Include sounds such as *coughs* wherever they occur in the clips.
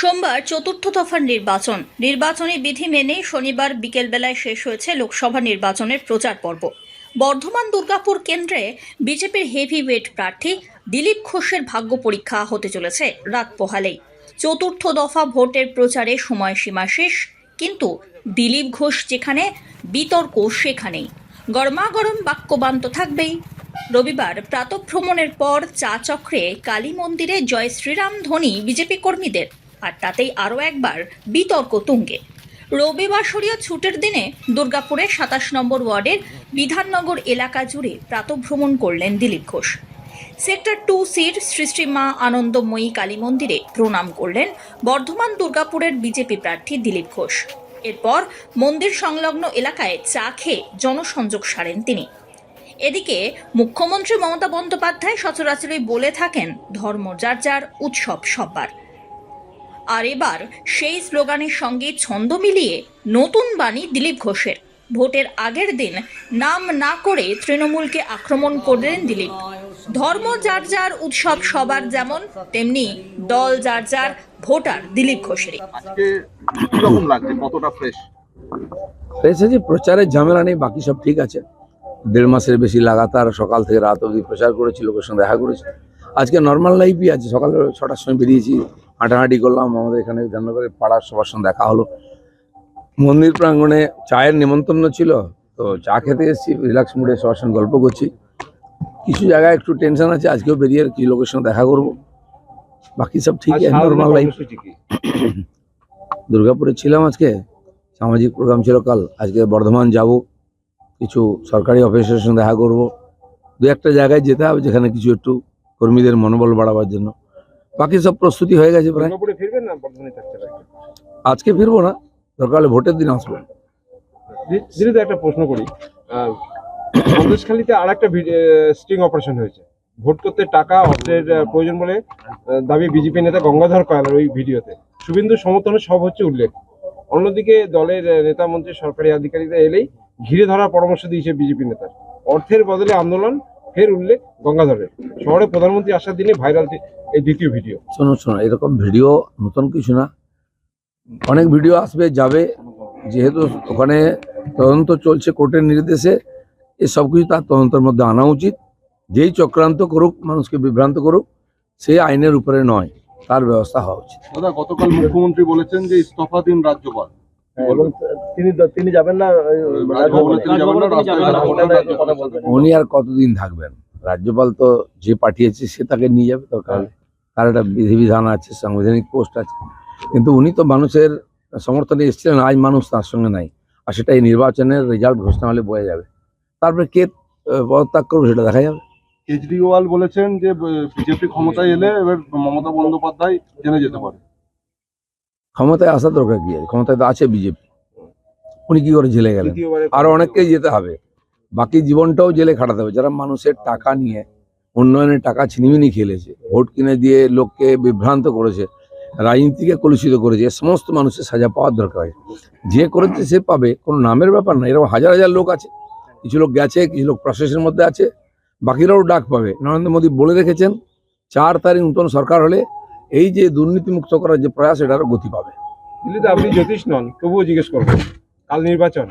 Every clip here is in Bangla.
সোমবার চতুর্থ দফার নির্বাচন। নির্বাচনী বিধি মেনে শনিবার বিকেলবেলায় শেষ হয়েছে লোকসভা নির্বাচনের প্রচার পর্ব। বর্ধমান দুর্গাপুর কেন্দ্রে বিজেপির হেভি ওয়েট প্রার্থী দিলীপ ঘোষের ভাগ্য পরীক্ষা হতে চলেছে রাত পোহালেই। চতুর্থ দফা ভোটের প্রচারে সময়সীমা শেষ, কিন্তু দিলীপ ঘোষ যেখানে, বিতর্ক সেখানেই। গরমাগরম বাক্যবান্ত থাকবেই। রবিবার প্রাতভ্রমণের পর চা চক্রে কালী মন্দিরে জয় শ্রীরাম ধ্বনি বিজেপি কর্মীদের। আর তাতেই আরও একবার বিতর্ক তুঙ্গে। রবিবার রবিবাসরীয় ছুটের দিনে দুর্গাপুরে সাতাশ নম্বর ওয়ার্ডের বিধাননগর এলাকা জুড়ে প্রাতভ্রমণ করলেন দিলীপ ঘোষ। সেক্টর টু সির সৃষ্টি মা আনন্দময়ী কালী মন্দিরে প্রণাম করলেন বর্ধমান দুর্গাপুরের বিজেপি প্রার্থী দিলীপ ঘোষ। এরপর মন্দির সংলগ্ন এলাকায় চা খেয়ে জনসংযোগ সারেন তিনি। এদিকে মুখ্যমন্ত্রী মমতা বন্দ্যোপাধ্যায় সচরাচরই বলে থাকেন, ধর্ম যার যার, উৎসব সব্বার। আর এবার সেই স্লোগানের সঙ্গে ছন্দ মিলিয়ে নতুন বাণী দিলীপ ঘোষের। ভোটের আগের দিন নাম না করে তৃণমূলকে আক্রমণ করলেন দিলীপ। ধর্ম যার যার উৎসব সবার যেমন তেমনি দল যার যার ভোটার দিলীপ ঘোষেরই। ফ্রেশ প্রচারের ঝামেলা নেই বাকি সব ঠিক আছে। দেড় মাসের বেশি লাগাতার সকাল থেকে রাত অবধি প্রচার করেছি লোকের সঙ্গে দেখা করেছি। আজকে নর্মাল লাইফই আছে। সকালে ছটার সময় বেরিয়েছি হাঁটাহাঁটি করলাম আমাদের এখানে বিধাননগরের পাড়ার সবার সঙ্গে দেখা হলো। মন্দির প্রাঙ্গণে চায়ের নিমন্ত্রণ ছিল তো চা খেতে এসেছি রিল্যাক্স মুডে সবার সঙ্গে গল্প করছি। কিছু জায়গায় একটু টেনশন আছে আজকেও বেরিয়ে কিছু লোকের সঙ্গে দেখা করব। বাকি সব ঠিক আছে নর্মাল লাইফ *coughs* দুর্গাপুরে ছিলাম আজকে সামাজিক প্রোগ্রাম ছিল কাল আজকে বর্ধমান যাব কিছু সরকারি অফিসের সঙ্গে দেখা করব। দু একটা জায়গায় যেতে হবে যেখানে কিছু একটু কর্মীদের মনোবল বাড়াবার জন্য। বাকি সব প্রস্তুতি হয়ে গেছে প্রায়। আজকে ফিরবো না দরকার হলে ভোটের দিন আসব দিদি একটা প্রশ্ন করি। সন্দেশখালীতে আর একটা স্টিং অপারেশন হয়েছে। ভোট করতে টাকা অস্ত্রের প্রয়োজন বলে দাবি বিজেপি নেতা গঙ্গাধর কয়ালের ওই ভিডিওতে। শুভেন্দু সমর্থনে সব হচ্ছে উল্লেখ। অন্যদিকে দলের নেতা মন্ত্রী সরকারি আধিকারিকরা এলেই ঘিরে ধরার পরামর্শ দিয়েছে বিজেপি নেতার। অর্থের বদলে আন্দোলন ফের উল্লেখ গঙ্গাধরের। শহরে প্রধানমন্ত্রী আসার দিনে ভাইরাল এই দ্বিতীয় ভিডিও শোনো শোনো এরকম ভিডিও নতুন কিছু না। অনেক ভিডিও আসবে যাবে। যেহেতু ওখানে তদন্ত চলছে কোর্টের নির্দেশে এ সব কিছু তার তদন্তের মধ্যে আনা উচিত। যেই চক্রান্ত করুক মানুষকে বিভ্রান্ত করুক সে আইনের উপরে নয় তার ব্যবস্থা হওয়া উচিত। দাদা গতকাল মুখ্যমন্ত্রী বলেছেন যে ইস্তফা দিন রাজ্যপাল। তিনি তিনি যাবেন না ওই রাজভবনে তিনি যাবেন না, রাস্তায় রাজভবনে রাজভবনে কথা বলবেন। উনি আর কতদিন থাকবেন? রাজ্যপাল তো যে পাঠিয়েছে সে তাকে নিয়ে যাবে দরকার হলে। তার একটা বিধিবিধান আছে সাংবিধানিক পোস্ট আছে। কিন্তু উনি তো মানুষের সমর্থনে এসেছিলেন আজ মানুষ তার সঙ্গে নাই। আর সেটা এই নির্বাচনের রেজাল্ট ঘোষণা হলে বোঝা যাবে। তারপরে কে পদত্যাগ করবে সেটা দেখা যাবে। কেজরিওয়াল বলেছেন যে বিজেপি ক্ষমতায় এলে এবার মমতা বন্দ্যোপাধ্যায় জেনে যেতে পারে। ক্ষমতায় আসার দরকার কি আছে? ক্ষমতায় তো আছে বিজেপি। উনি কি করে জেলে গেলেন? আরও অনেককেই যেতে হবে। বাকি জীবনটাও জেলে খাটাতে হবে। যারা মানুষের টাকা নিয়ে উন্নয়নের টাকা ছিনিমিনি খেলেছে ভোট কিনে দিয়ে লোককে বিভ্রান্ত করেছে রাজনীতিকে কলুষিত করেছে সমস্ত মানুষের সাজা পাওয়ার দরকার আছে। যে করেছে সে পাবে কোনো নামের ব্যাপার না। এরকম হাজার হাজার লোক আছে। কিছু লোক গেছে কিছু লোক প্রশাসনের মধ্যে আছে। বাকিরাও ডাক পাবে। নরেন্দ্র মোদী বলে রেখেছেন চার তারিখ নতুন সরকার হলে এই যে দুর্নীতিমুক্ত করার যে প্রয়াস এটা এটারও গতি পাবে। দিল্লিতে আপনি জ্যোতিষ নন তবুও জিজ্ঞেস করব। কাল নির্বাচন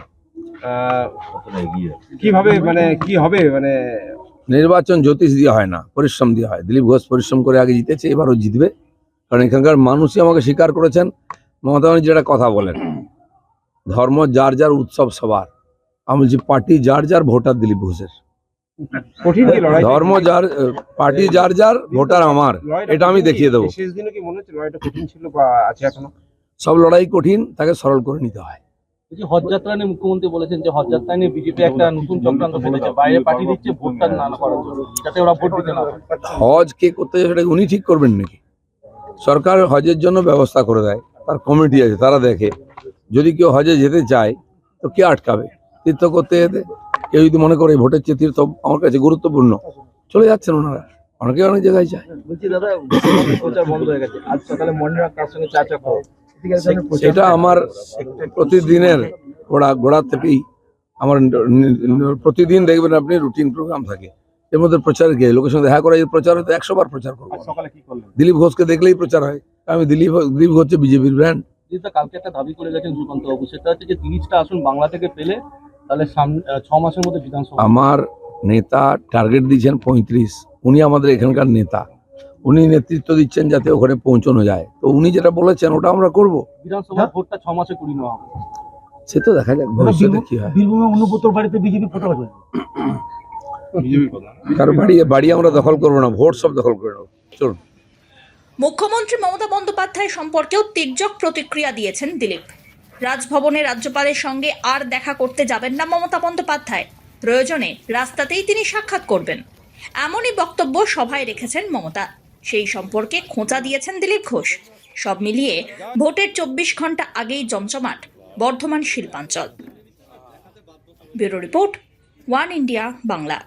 কীভাবে মানে কি হবে মানে? নির্বাচন জ্যোতিষ দিয়ে হয় না পরিশ্রম দিয়ে হয়। দিলীপ ঘোষ পরিশ্রম করে আগে জিতেছে এবারও জিতবে। কারণ এখানকার মানুষই আমাকে স্বীকার করেছেন মমতা ব্যানার্জি যেটা কথা বলেন ধর্ম যার যার উৎসব সবার। আমি বলছি পার্টি যার যার ভোটার দিলীপ ঘোষের। কঠিন কি লড়াই ধর্ম যার পার্টি যার যার ভোটার আমার এটা আমি দেখিয়ে দেবো। শেষ দিনে কি মনে হচ্ছে লড়াইটা কঠিন ছিল বা আছে এখনও? সব লড়াই কঠিন তাকে সরল করে নিতে হয়। যে হজযাত্রা নিয়ে মুখ্যমন্ত্রী বলেছেন যে হজযাত্রা নিয়ে বিজেপি একটা নতুন চক্রান্ত ফেলেছে বাইরে পাঠিয়ে দিচ্ছে ভোটটা না করার জন্য। যাতে ওরা ভোট দিতে না হজ কে করতে সেটা উনি ঠিক করবেন নাকি? সরকার হজের জন্য ব্যবস্থা করে দেয় তার কমিটি আছে তারা দেখে। যদি কেউ হজে যেতে চায় তো কে আটকাবে? তীর্থ করতে যেতে? কেউ যদি মনে করে ভোটের চেয়ে তীর্থ আমার কাছে গুরুত্বপূর্ণ চলে যাচ্ছেন ওনারা। অনেকে অনেক জায়গায় যায়। বলছি দাদা প্রচার বন্ধ হয়ে গেছে। আজ সকালে মর্নিং কার সঙ্গে চা চা খাও। সেটা আমার প্রতিদিনের ঘোড়া গোড়া থেকেই আমার প্রতিদিন দেখবেন আপনি রুটিন প্রোগ্রাম থাকে। এর মধ্যে প্রচার গিয়ে লোকের সঙ্গে দেখা করা প্রচার হয়তো একশো বার প্রচার করব দিলীপ ঘোষকে দেখলেই প্রচার হয়। আমি দিলীপ দিলীপ হচ্ছে বিজেপির ব্র্যান্ড কালকে একটা দাবি করে গেছেন সুকান্ত বাবু। সেটা হচ্ছে যে তিরিশটা আসন বাংলা থেকে পেলে তাহলে সামনে ছ মাসের মধ্যে বিধানসভা। আমার নেতা টার্গেট দিয়েছেন পঁয়ত্রিশ উনি আমাদের এখানকার নেতা। উনি নেতৃত্ব দিচ্ছেন যাতে ওখানে পৌঁছানো যায়। তো উনি যেটা বলেছেন ওটা আমরা করব। বিধানসভা ভোটটা ছ মাসে করিয়ে নেওয়া হবে। সে তো দেখা যাক ভবিষ্যতে কি হয়। বীরভূমে অনুব্রতর বাড়িতে বিজেপি ফটো চলছে কারও বাড়ি বাড়ি আমরা দখল করব না ভোট সব দখল করে নেব। চলুন। মুখ্যমন্ত্রী মমতা বন্দ্যোপাধ্যায় সম্পর্কেও তির্যক প্রতিক্রিয়া দিয়েছেন দিলীপ। রাজভবনে রাজ্যপালের সঙ্গে আর দেখা করতে যাবেন না মমতা বন্দ্যোপাধ্যায়। প্রয়োজনে রাস্তাতেই তিনি সাক্ষাৎ করবেন। এমনই বক্তব্য সভায় রেখেছেন মমতা। সেই সম্পর্কে খোঁচা দিয়েছেন দিলীপ ঘোষ। সব মিলিয়ে ভোটের চব্বিশ ঘণ্টা আগেই জমজমাট, বর্ধমান শিল্পাঞ্চল। Bureau report, One India, Bangla.